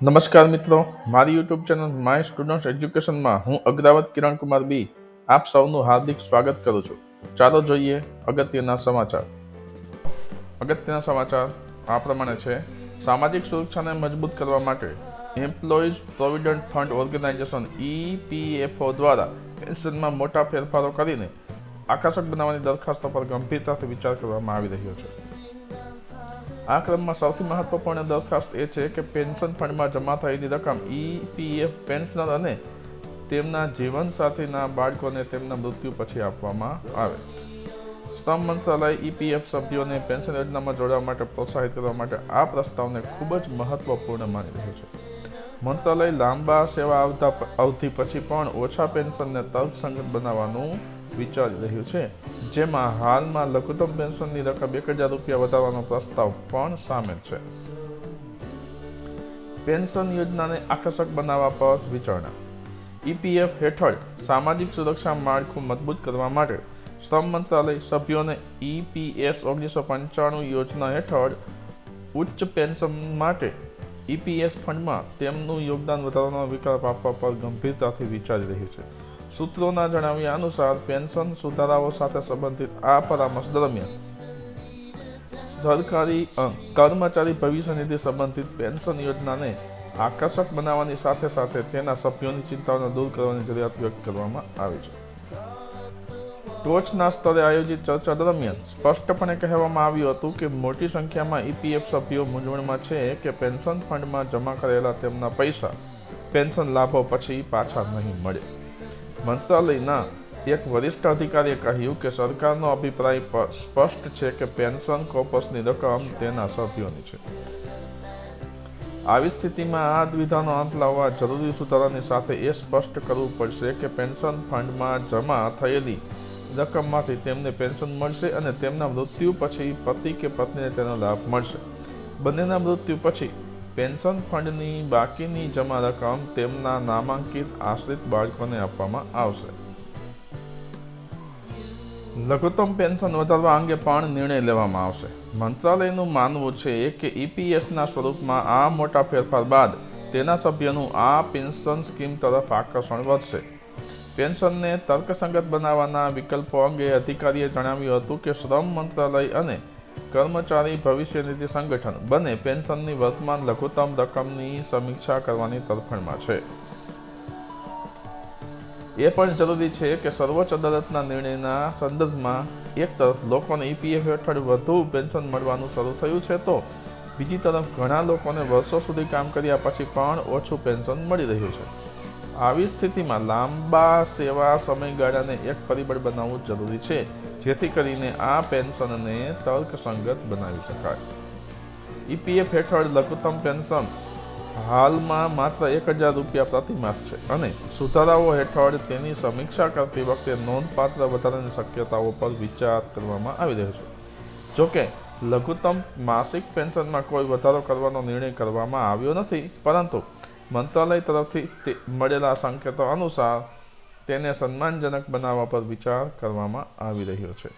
નમસ્કાર મિત્રો, મારી યુટ્યુબ ચેનલ માય સ્ટુડન્ટ એજ્યુકેશનમાં હું અગ્રાવત કિરણ કુમાર બી આપ સૌનું હાર્દિક સ્વાગત કરું છું. ચાલો જોઈએ અગત્યના સમાચાર. અગત્યના સમાચાર આ પ્રમાણે છે. સામાજિક સુરક્ષાને મજબૂત કરવા માટે employees provident fund organisation EPFO દ્વારા પેન્શનમાં મોટા ફેરફારો કરીને આકર્ષક બનાવવાની દરખાસ્તો પર ગંભીરતાથી વિચાર કરવામાં આવી રહ્યો છે. આ ક્રમમાં સૌથી મહત્વપૂર્ણ દરખાસ્ત એ છે કે પેન્શન ફંડમાં જમા થયેલી રકમ ઈપીએફ પેન્શનર અને તેમના જીવનસાથીના બાળકોને તેમના મૃત્યુ પછી આપવામાં આવે. શ્રમ મંત્રાલય ઈપીએફ સભ્યોને પેન્શન યોજનામાં જોડાવા માટે પ્રોત્સાહિત કરવા માટે આ પ્રસ્તાવને ખૂબ જ મહત્વપૂર્ણ માની રહ્યું છે. મંત્રાલય લાંબા સેવા આવતા અવધિ પછી પણ ઓછા પેન્શનને તર્કસંગત બનાવવાનું વિચારી રહ્યું છે. જેમાં હાલમાં લઘુત્તમ પેન્શનની રકમ એક હજાર રૂપિયા વધારવાનો પ્રસ્તાવ પણ સામેલ છે. પેન્શન યોજનાને આકર્ષક બનાવવા પર વિચારણા. ઈપીએફ હેઠળ સામાજિક સુરક્ષા માળખું મજબૂત કરવા માટે શ્રમ મંત્રાલય સભ્યોને ઈપીએસ ઓગણીસો પંચાણું યોજના હેઠળ ઉચ્ચ પેન્શન માટે ઈપીએસ ફંડમાં તેમનું યોગદાન વધારવાનો વિકલ્પ આપવા પર ગંભીરતાથી વિચારી રહ્યું છે. સૂત્રોના જણાવ્યા અનુસાર પેન્શન સુધારાઓ સાથે સંબંધિત આ પરામર્શ દરમિયાન સરકારી કર્મચારી ભવિષ્ય નિધિ સંબંધિત પેન્શન યોજનાને આકર્ષક બનાવવાની સાથે સાથે તેના સભ્યોની ચિંતાઓને દૂર કરવાની જરૂરિયાત વ્યક્ત કરવામાં આવી છે. ટોચના સ્તરે આયોજિત ચર્ચા દરમિયાન સ્પષ્ટપણે કહેવામાં આવ્યું હતું કે મોટી સંખ્યામાં ઈપીએફ સભ્યો મૂંઝવણમાં છે કે પેન્શન ફંડમાં જમા કરેલા તેમના પૈસા પેન્શન લાભો પછી પાછા નહીં મળે. મંત્રાલયના એક વરિષ્ઠ અધિકારીએ કહ્યું કે સરકારનો અભિપ્રાય સ્પષ્ટ છે કે પેન્શન કોર્પસની રકમ તેના સભ્યોની છે. આવી સ્થિતિમાં આ દ્વિધાનો અંત લાવવા જરૂરી સુધારાની સાથે એ સ્પષ્ટ કરવું પડશે કે પેન્શન ફંડમાં જમા થયેલી રકમમાંથી તેમને પેન્શન મળશે અને તેમના મૃત્યુ પછી પતિ કે પત્નીને તેનો લાભ મળશે. બંનેના મૃત્યુ પછી પેન્શન ફંડની બાકીની જમા રકમ તેમના નામાંકિત આશ્રિત બાળકોને આપવામાં આવશે. લઘુત્તમ પેન્શન વધારવા અંગે પણ નિર્ણય લેવામાં આવશે. મંત્રાલયનું માનવું છે કે ઈપીએસના સ્વરૂપમાં આ મોટા ફેરફાર બાદ તેના સભ્યનું આ પેન્શન સ્કીમ તરફ આકર્ષણ વધશે. પેન્શનને તર્કસંગત બનાવવાના વિકલ્પો અંગે અધિકારીએ જણાવ્યું હતું કે શ્રમ મંત્રાલય અને કર્મચારી ભવિષ્ય નિધિ સંગઠન બંને પેન્શનની વર્તમાન લઘુત્તમ રકમની સમીક્ષા કરવાની તરફેણમાં છે. એ પણ જરૂરી છે કે સર્વોચ્ચ અદાલતના નિર્ણયના સંદર્ભમાં એક તરફ લોકોને ઈપીએફ હેઠળ વધુ પેન્શન મળવાનું શરૂ થયું છે તો બીજી તરફ ઘણા લોકોને વર્ષો સુધી કામ કર્યા પછી પણ ઓછું પેન્શન મળી રહ્યું છે. આવી સ્થિતિમાં લાંબા સેવા સમયગાળાને એક પરિબળ બનાવવું જરૂરી છે, જેથી કરીને આ પેન્શનને તર્કસંગત બનાવી શકાય. ઈપીએફ હેઠળ લઘુત્તમ પેન્શન હાલમાં માત્ર એક હજાર રૂપિયા પ્રતિમાસ છે અને સુધારાઓ હેઠળ તેની સમીક્ષા કરતી વખતે નોંધપાત્ર વધારાની શક્યતાઓ પર વિચાર કરવામાં આવી રહ્યો છે. જોકે, લઘુત્તમ માસિક પેન્શનમાં કોઈ વધારો કરવાનો નિર્ણય કરવામાં આવ્યો નથી, પરંતુ મંત્રાલય તરફથી તે મળેલા સંકેતો અનુસાર તેને સન્માનજનક બનાવવા પર વિચાર કરવામાં આવી રહ્યો છે.